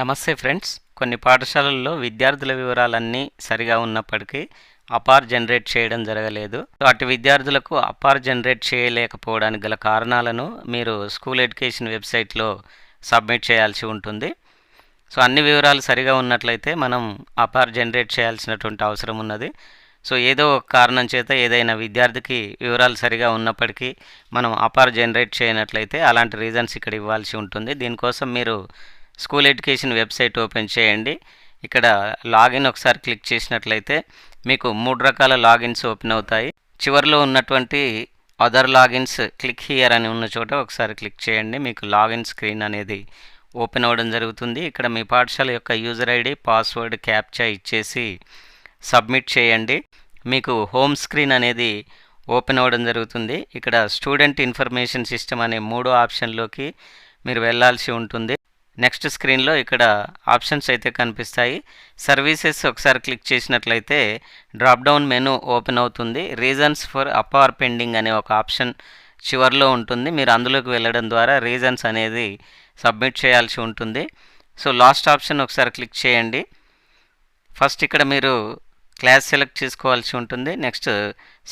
నమస్తే ఫ్రెండ్స్. కొన్ని పాఠశాలల్లో విద్యార్థుల వివరాలన్నీ సరిగా ఉన్నప్పటికీ అపార్ జనరేట్ చేయడం జరగలేదు. సో అటు విద్యార్థులకు అపార్ జనరేట్ చేయలేకపోవడానికి గల కారణాలను మీరు స్కూల్ ఎడ్యుకేషన్ వెబ్సైట్లో సబ్మిట్ చేయాల్సి ఉంటుంది. సో అన్ని వివరాలు సరిగా ఉన్నట్లయితే మనం అపార్ జనరేట్ చేయాల్సినటువంటి అవసరం ఉన్నది. సో ఏదో ఒక కారణం చేత ఏదైనా విద్యార్థికి వివరాలు సరిగా ఉన్నప్పటికీ మనం అపార్ జనరేట్ చేయనట్లయితే అలాంటి రీజన్స్ ఇక్కడ ఇవ్వాల్సి ఉంటుంది. దీనికోసం మీరు స్కూల్ ఎడ్యుకేషన్ వెబ్సైట్ ఓపెన్ చేయండి. ఇక్కడ లాగిన్ ఒకసారి క్లిక్ చేసినట్లయితే మీకు మూడు రకాల లాగిన్స్ ఓపెన్ అవుతాయి. చివరిలో ఉన్నటువంటి అదర్ లాగిన్స్ క్లిక్ హియర్ అని ఉన్న చోట ఒకసారి క్లిక్ చేయండి. మీకు లాగిన్ స్క్రీన్ అనేది ఓపెన్ అవ్వడం జరుగుతుంది. ఇక్కడ మీ పాఠశాల యొక్క యూజర్ ఐడి పాస్వర్డ్ క్యాప్చా ఇచ్చేసి సబ్మిట్ చేయండి. మీకు హోమ్ స్క్రీన్ అనేది ఓపెన్ అవ్వడం జరుగుతుంది. ఇక్కడ స్టూడెంట్ ఇన్ఫర్మేషన్ సిస్టమ్ అనే మూడో ఆప్షన్లోకి మీరు వెళ్ళాల్సి ఉంటుంది. నెక్స్ట్ స్క్రీన్లో ఇక్కడ ఆప్షన్స్ అయితే కనిపిస్తాయి. సర్వీసెస్ ఒకసారి క్లిక్ చేసినట్లయితే డ్రాప్ డౌన్ మెనూ ఓపెన్ అవుతుంది. Reasons for APAAR pending అనే ఒక ఆప్షన్ చివరిలో ఉంటుంది. మీరు అందులోకి వెళ్ళడం ద్వారా రీజన్స్ అనేది సబ్మిట్ చేయాల్సి ఉంటుంది. సో లాస్ట్ ఆప్షన్ ఒకసారి క్లిక్ చేయండి. ఫస్ట్ ఇక్కడ మీరు క్లాస్ సెలెక్ట్ చేసుకోవాల్సి ఉంటుంది. నెక్స్ట్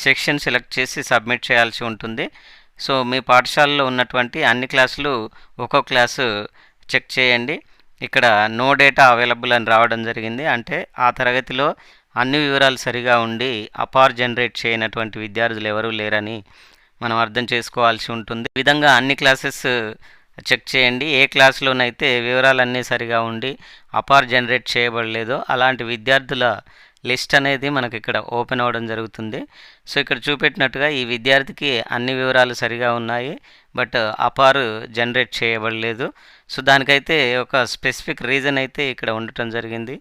సెక్షన్ సెలెక్ట్ చేసి సబ్మిట్ చేయాల్సి ఉంటుంది. సో మీ పాఠశాలలో ఉన్నటువంటి అన్ని క్లాసులు ఒక్కో క్లాసు చెక్ చేయండి. ఇక్కడ నో డేటా అవైలబుల్ అని రావడం జరిగింది. అంటే ఆ తరగతిలో అన్ని వివరాలు సరిగా ఉండి అపార్ జనరేట్ చేయనటువంటి విద్యార్థులు ఎవరూ లేరని మనం అర్థం చేసుకోవాల్సి ఉంటుంది. విధంగా అన్ని క్లాసెస్ చెక్ చేయండి. ఏ క్లాస్లోనైతే వివరాలన్నీ సరిగా ఉండి అపార్ జనరేట్ చేయబడలేదో అలాంటి విద్యార్థుల లిస్ట్ అనేది మనకి ఇక్కడ ఓపెన్ అవ్వడం జరుగుతుంది. సో ఇక్కడ చూపెట్టినట్టుగా ఈ విద్యార్థికి అన్ని వివరాలు సరిగా ఉన్నాయి. బట్ అపార్ జనరేట్ చేయబడలేదు. సో దానికైతే ఒక స్పెసిఫిక్ రీజన్ అయితే ఇక్కడ ఉండటం జరిగింది.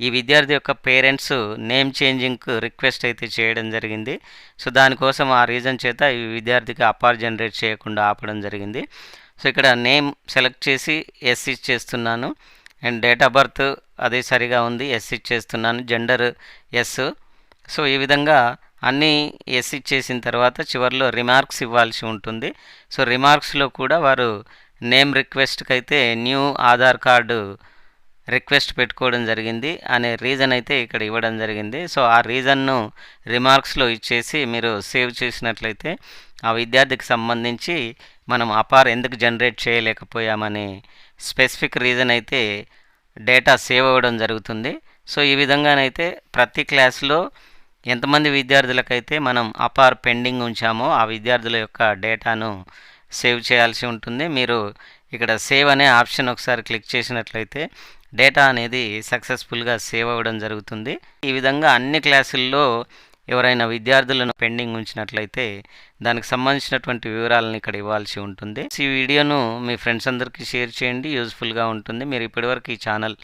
ఈ విద్యార్థి యొక్క పేరెంట్స్ నేమ్ చేంజింగ్కు రిక్వెస్ట్ అయితే చేయడం జరిగింది. సో దానికోసం ఆ రీజన్ చేత ఈ విద్యార్థికి అపార్ జనరేట్ చేయకుండా ఆపడం జరిగింది. సో ఇక్కడ నేమ్ సెలెక్ట్ చేసి ఎస్ ఇచ్చేస్తున్నాను. అండ్ డేట్ ఆఫ్ బర్త్ అదే సరిగా ఉంది. ఎస్ ఇచ్చేస్తున్నాను. జెండర్ ఎస్ సో ఈ విధంగా అన్నీ ఎస్ ఇచ్చేసిన తర్వాత చివరిలో రిమార్క్స్ ఇవ్వాల్సి ఉంటుంది. సో రిమార్క్స్లో కూడా వారు నేమ్ రిక్వెస్ట్కి అయితే న్యూ ఆధార్ కార్డు రిక్వెస్ట్ పెట్టుకోవడం జరిగింది అనే రీజన్ అయితే ఇక్కడ ఇవ్వడం జరిగింది. సో ఆ రీజన్ను రిమార్క్స్లో ఇచ్చేసి మీరు సేవ్ చేసినట్లయితే ఆ విద్యార్థికి సంబంధించి మనం అపార్ ఎందుకు జనరేట్ చేయలేకపోయామని స్పెసిఫిక్ రీజన్ అయితే డేటా సేవ్ అవ్వడం జరుగుతుంది. సో ఈ విధంగానైతే ప్రతి క్లాస్లో ఎంతమంది విద్యార్థులకైతే మనం అపార్ పెండింగ్ ఉంచామో ఆ విద్యార్థుల యొక్క డేటాను సేవ్ చేయాల్సి ఉంటుంది. మీరు ఇక్కడ సేవ్ అనే ఆప్షన్ ఒకసారి క్లిక్ చేసినట్లయితే డేటా అనేది సక్సెస్ఫుల్గా సేవ్ అవ్వడం జరుగుతుంది. ఈ విధంగా అన్ని క్లాసుల్లో ఎవరైనా విద్యార్థులను పెండింగ్ ఉంచినట్లయితే దానికి సంబంధించినటువంటి వివరాలను ఇక్కడ ఇవ్వాల్సి ఉంటుంది. ఈ వీడియోను మీ ఫ్రెండ్స్ అందరికీ షేర్ చేయండి. యూజ్ఫుల్గా ఉంటుంది. మీరు ఇప్పటివరకు ఈ ఛానల్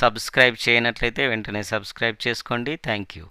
సబ్స్క్రైబ్ చేయనట్లయితే వెంటనే సబ్స్క్రైబ్ చేసుకోండి. Thank you.